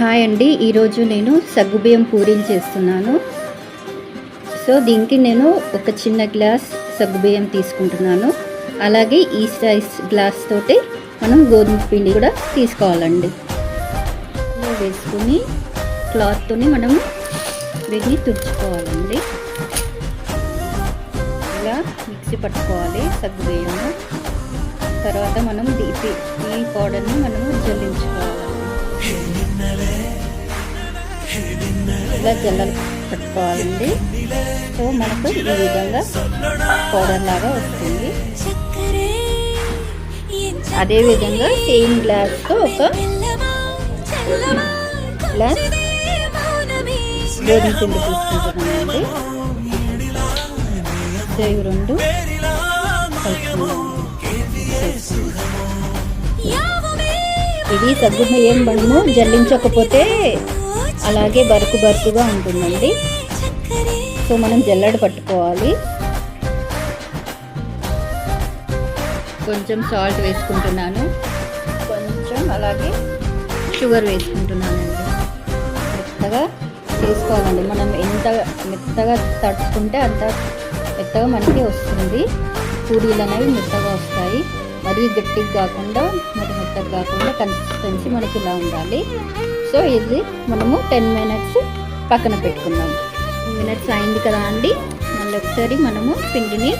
Hi అండి. ఈరోజు నేను సగ్గుబియ్యం పూరీలు చేస్తున్నాను. సో దీనికి నేను ఒక చిన్న గ్లాస్ సగ్గుబియ్యం తీసుకుంటున్నాను. అలాగే ఈ సైజ్ గ్లాస్ తోటి మనం గోధుమ పిండి కూడా తీసుకోవాలండి. వేసుకుని క్లాత్తోని మనం వీటిని తుడుచుకోవాలండి. ఇలా మిక్సీ పట్టుకోవాలి సగ్గుబియ్యము తర్వాత మనం దీపి ఈ పౌడర్ని మనము జల్లించుకోవాలి. ఇలా జల్లలు పెట్టుకోవాలండి. సో మనకు ఈ విధంగా పౌడర్ లాగా వస్తుంది. అదేవిధంగా సేమ్ గ్లాస్తో ఒక గ్లాస్ గోధుమ పిండి తీసుకుంటున్నానండి. సో ఇవి రెండు కలుపుకుందాం ఇది సగ్గుబియ్యం మనము జల్లించకపోతే అలాగే బరుకు బరుకుగా ఉంటుందండి. సో మనం జల్లడ పట్టుకోవాలి. కొంచెం సాల్ట్ వేసుకుంటున్నాను. కొంచెం అలాగే షుగర్ వేసుకుంటున్నానండి. మెత్తగా చేసుకోవాలండి మనం ఎంత మెత్తగా తడుచుకుంటే అంత మెత్తగా మనకి వస్తుంది. పూరీలు అనేవి మెత్తగా వస్తాయి. మరీ గట్టిగా కాకుండా మరి మెత్తగా కాకుండా కన్సిస్టెన్సీ మనకి ఇలా ఉండాలి. సో ఇది మనము టెన్ మినిట్స్ పక్కన పెట్టుకుందాం. మినిట్స్ అయింది కదా అండి. మళ్ళీ ఒకసారి మనము పిండిని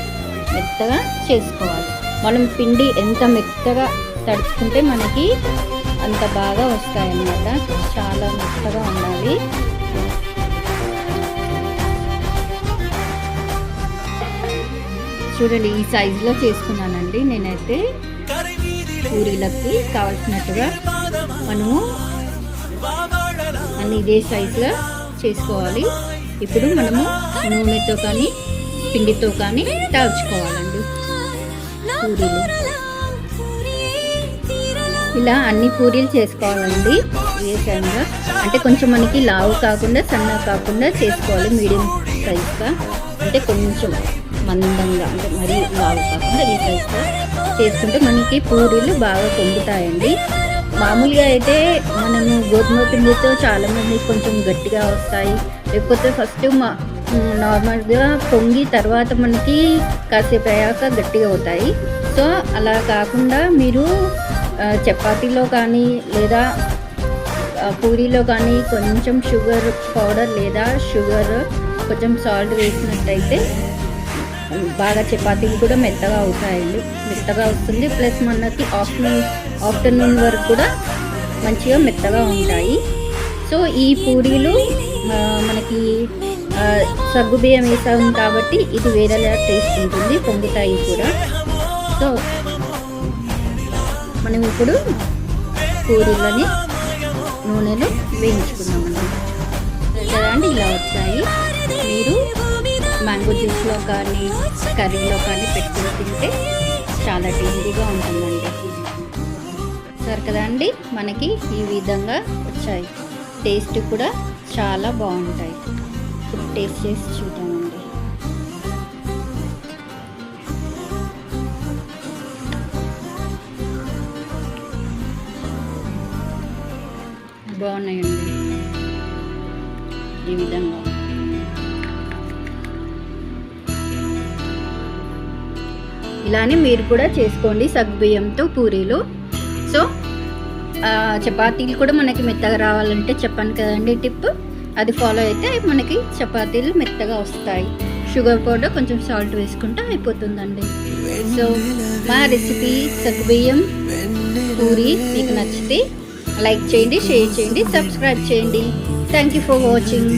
మెత్తగా చేసుకోవాలి. మనం పిండి ఎంత మెత్తగా తడుచుకుంటే మనకి అంత బాగా వస్తాయన్నమాట. చాలా మెత్తగా ఉండాలి. చూడండి ఈ సైజులో చేసుకున్నానండి నేనైతే. పూరీలకి కావాల్సినట్టుగా మనము అన్ని ఇదే సైజులో చేసుకోవాలి. ఇప్పుడు మనము నూనెతో కానీ పిండితో కానీ తాల్చుకోవాలండి. పూరీలు. ఇలా అన్ని పూరీలు చేసుకోవాలండి. ఏ టైంగా అంటే కొంచెం మనకి లావు కాకుండా సన్న కాకుండా చేసుకోవాలి మీడియం సైజ్గా. అంటే కొంచెం మందంగా అంటే మరీ లావు కాకుండా ఈ సైజ్గా చేసుకుంటే మనకి పూరీలు బాగా పొంగుతాయండి. మామూలుగా అయితే మనము గోధుమ పిండితో చాలామంది కొంచెం గట్టిగా వస్తాయి. లేకపోతే ఫస్ట్ మా నార్మల్గా పొంగి తర్వాత మనకి కాసేపు అయ్యాక గట్టిగా అవుతాయి. సో అలా కాకుండా మీరు చపాతీలో కానీ లేదా పూరీలో కానీ కొంచెం షుగర్ పౌడర్ లేదా షుగర్ కొంచెం సాల్ట్ వేసినట్టయితే బాగా చపాతీలు కూడా మెత్తగా అవుతాయండి. మెత్తగా వస్తుంది. ప్లస్ మనకి ఆఫ్టర్నూన్ ఆఫ్టర్నూన్ వరకు కూడా మంచిగా మెత్తగా ఉంటాయి. సో ఈ పూరీలు మనకి సగ్గు బియ్యం వేసాం కాబట్టి ఇది వేరేలా టేస్ట్ ఉంటుంది పొంగుతాయి కూడా. సో మనం ఇప్పుడు పూరీలని నూనెలో వేయించుకున్నామండి కదా అండి? ఇలా వచ్చాయి. మీరు మ్యాంగో జ్యూస్లో కానీ కర్రీలో కానీ పెట్టుకుని తింటే చాలా టేస్టీగా ఉంటుందండి. సరే కదా అండి మనకి ఈ విధంగా వచ్చాయి. టేస్ట్ కూడా చాలా బాగుంటాయి. ఇప్పుడు టేస్ట్ చేసి చూద్దామండి. బాగున్నాయండి. ఈ విధంగా. ఇలానే మీరు కూడా చేసుకోండి సగ్బియ్యంతో పూరీలు. సో చపాతీలు కూడా మనకి మెత్తగా రావాలంటే చెప్పాను కదండి టిప్. అది ఫాలో అయితే మనకి చపాతీలు మెత్తగా వస్తాయి. షుగర్ పౌడర్ కొంచెం సాల్ట్ వేసుకుంటే అయిపోతుందండి. సో మా రెసిపీ సగ్బియ్యం పూరి మీకు నచ్చితే లైక్ చేయండి షేర్ చేయండి సబ్స్క్రైబ్ చేయండి. Thank you for watching